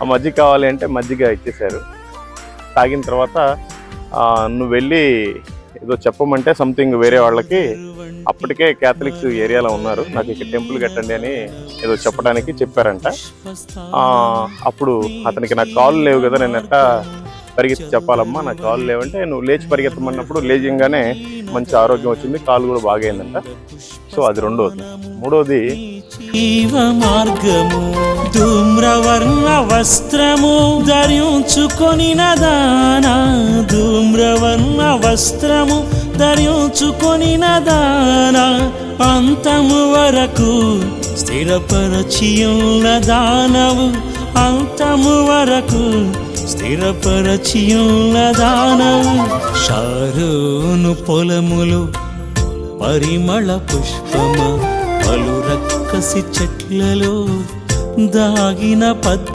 ఆ మజ్జిగ కావాలి అంటే మజ్జిగ ఇచ్చేశారు. తాగిన తర్వాత నువ్వు వెళ్ళి ఏదో చెప్పమంటే సంథింగ్ వేరే వాళ్ళకి అప్పటికే క్యాథలిక్స్ ఏరియాలో ఉన్నారు. నాకు ఇక్కడ టెంపుల్ కట్టండి అని ఏదో చెప్పడానికి చెప్పారంట. అప్పుడు అతనికి నాకు కాళ్ళు లేవు కదా నేను ఎట్టా పరిగెత్తి చెప్పాలమ్మా నాకు కాళ్ళు లేవంటే నువ్వు లేచి పరిగెత్తమన్నప్పుడు లేచింగానే మంచి ఆరోగ్యం వచ్చింది కాలు కూడా బాగైందంట. సో అది రెండోది. మూడోది మార్గము వస్త్రము ధరించుకొని దాన ధూమ్రవర్ణ వస్త్రము ధరించుకొని దాన అంతము వరకు స్థిరపరచియున్న దానవు. అంతము వరకు స్థిరపరచియున్న దానవు. షారును పొలములు పరిమళ పుష్పమ. పలు రక్కసి చెట్లలో దాగిన పద్